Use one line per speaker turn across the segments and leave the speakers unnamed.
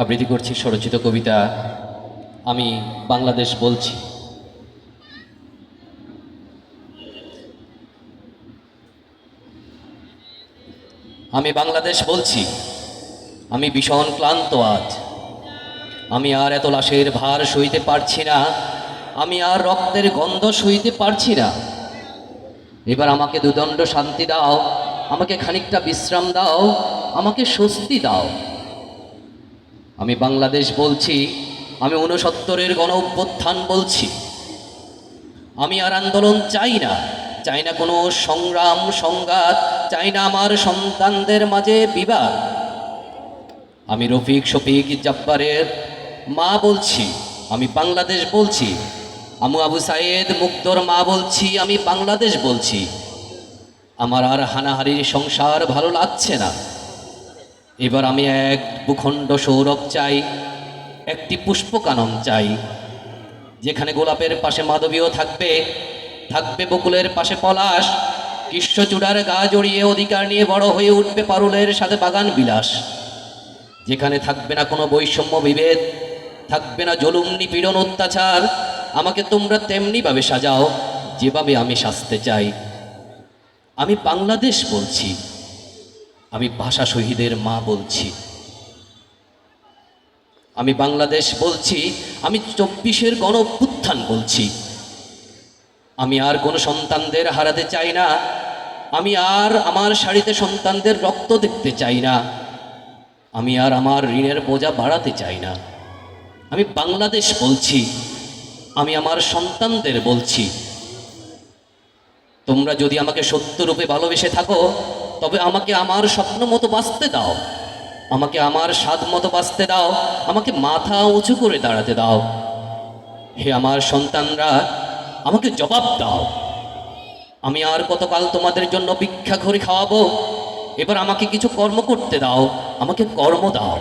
আবৃত্তি করছি, স্বরচিত কবিতা আমি বাংলাদেশ বলছি। আমি বাংলাদেশ বলছি, আমি ভীষণ ক্লান্ত আজ। আমি আর এত লাশের ভার সইতে পারছি না, আমি আর রক্তের গন্ধ সইতে পারছি না। এবার আমাকে দুদণ্ড শান্তি দাও, আমাকে খানিকটা বিশ্রাম দাও, আমাকে স্বস্তি দাও। আমি বাংলাদেশ বলছি, আমি ঊনসত্তরের গণ অভ্যুত্থান বলছি। আমি আর আন্দোলন চাই না চাই না কোনো সংগ্রাম, সংঘাত, চাই না আমার সন্তানদের মাঝে বিবাদ। আমি রফিক শফিক জব্বারের মা বলছি, আমি বাংলাদেশ বলছি। আমু আবু সাইদ মুক্তর মা বলছি, আমি বাংলাদেশ বলছি। আমার আর হানাহারির সংসার ভালো লাগছে না। এবার আমি এক ভূখণ্ড সৌরভ চাই, একটি পুষ্পকানন চাই, যেখানে গোলাপের পাশে মাধবীও থাকবে থাকবে বকুলের পাশে পলাশ কৃষ্ণচূড়ার গা জড়িয়ে অধিকার নিয়ে বড় হয়ে উঠবে পারুলের সাথে বাগান বিলাস। যেখানে থাকবে না কোনো বৈষম্য বিভেদ, থাকবে না জলুম, নিপীড়ন, অত্যাচার, আমাকে তোমরা তেমনিভাবে সাজাও, যেভাবে আমি সাজতে চাই। আমি বাংলাদেশ বলছি। আমি ভাষা শহীদের মা বলছি। আমি বাংলাদেশ বলছি, আমি চব্বিশের গণ অভ্যুত্থান বলছি। আমি আর কোনো সন্তানদের হারাতে চাই না। আমি আর আমার শাড়িতে সন্তানদের রক্ত দেখতে চাই না। আমি আর আমার ঋণের বোঝা বাড়াতে চাই না। আমি বাংলাদেশ বলছি, আমি আমার সন্তানদের বলছি। তোমরা যদি আমাকে সত্যরূপে ভালোবেসে থাকো তবে আমাকে আমার স্বপ্ন মতো বাঁচতে দাও। আমাকে আমার স্বাদ মতো বাঁচতে দাও। আমাকে মাথা উঁচু করে দাঁড়াতে দাও। হে আমার সন্তানরা, আমাকে জবাব দাও। আমি আর কতকাল তোমাদের জন্য ভিক্ষা করে খাওয়াবো? এবার আমাকে কিছু কর্ম করতে দাও। আমাকে কর্ম দাও।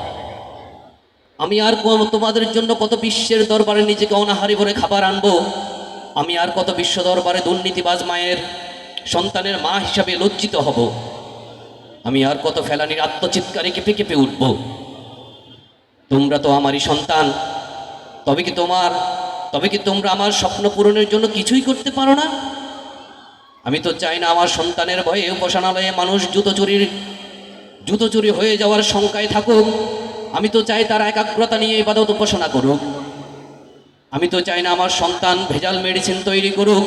আমি আর তোমাদের জন্য কত বিশ্বের দরবারে নিজেকে অনাহারি ভরে খাবার আনব? আমি আর কত বিশ্ব দরবারে দুর্নীতিবাজ মায়ের সন্তানের মা হিসাবে লজ্জিত হব। আমি আর কত ফেলানির আত্মচিৎকারে কেঁপে কেঁপে উঠব? তোমরা তো আমারই সন্তান। তবে কি তোমার, তবে কি তোমরা আমার স্বপ্ন পূরণের জন্য কিছুই করতে পারো না? আমি তো চাই না আমার সন্তানের ভয়ে উপাসনালয়ে মানুষ জুতো চুরির, জুতো চুরি হয়ে যাওয়ার শঙ্কায় থাকুক। আমি তো চাই তারা একাগ্রতা নিয়ে ইবাদত উপাসনা করুক। আমি তো চাই না আমার সন্তান ভেজাল মেডিসিন তৈরি করুক।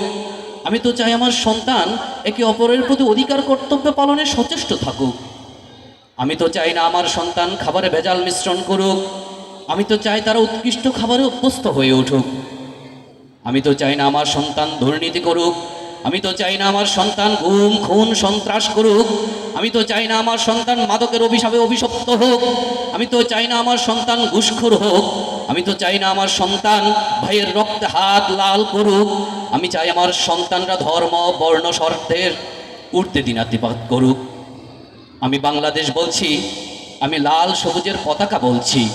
আমি তো চাই আমার সন্তান একে অপরের প্রতি অধিকার কর্তব্য পালনে সচেষ্ট থাকুক। আমি তো চাই না আমার সন্তান খাবারে ভেজাল মিশ্রণ করুক। আমি তো চাই তারা উৎকৃষ্ট খাবারে অভ্যস্ত হয়ে উঠুক। আমি তো চাই না আমার সন্তান দুর্নীতি করুক। আমি তো চাই না আমার সন্তান ঘুম খুন, সন্ত্রাস করুক। আমি তো চাই না আমার সন্তান মাদকের অভিশাপে অভিশপ্ত হোক। আমি তো চাই না আমার সন্তান ঘুষখোর হোক। আমি তো চাই না আমার সন্তান ভাইয়ের রক্তে হাত লাল করুক। আমি চাই আমার সন্তানরা ধর্ম, বর্ণ শর্তের উঠতে দিনাতিপাত করুক। আমি বাংলাদেশ বলছি, আমি লাল সবুজের পতাকা বলছি।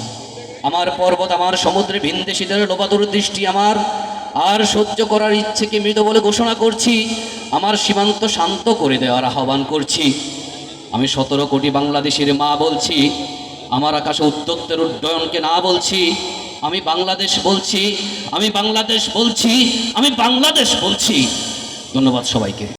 আমার পর্বত আমার সমুদ্রে ভিনদেশীদের লোবাদুর দৃষ্টি আমার। আর সহ্য করার ইচ্ছেকে মৃত বলে ঘোষণা করছি। আমার সীমান্ত শান্ত করে দেওয়ার আহ্বান করছি। আমি সতেরো কোটি বাংলাদেশের মা বলছি। আমার আকাশে উদ্যোক্তের উড্ডয়নকে না বলছি। আমি বাংলাদেশ বলছি আমি বাংলাদেশ বলছি আমি বাংলাদেশ বলছি। ধন্যবাদ সবাইকে।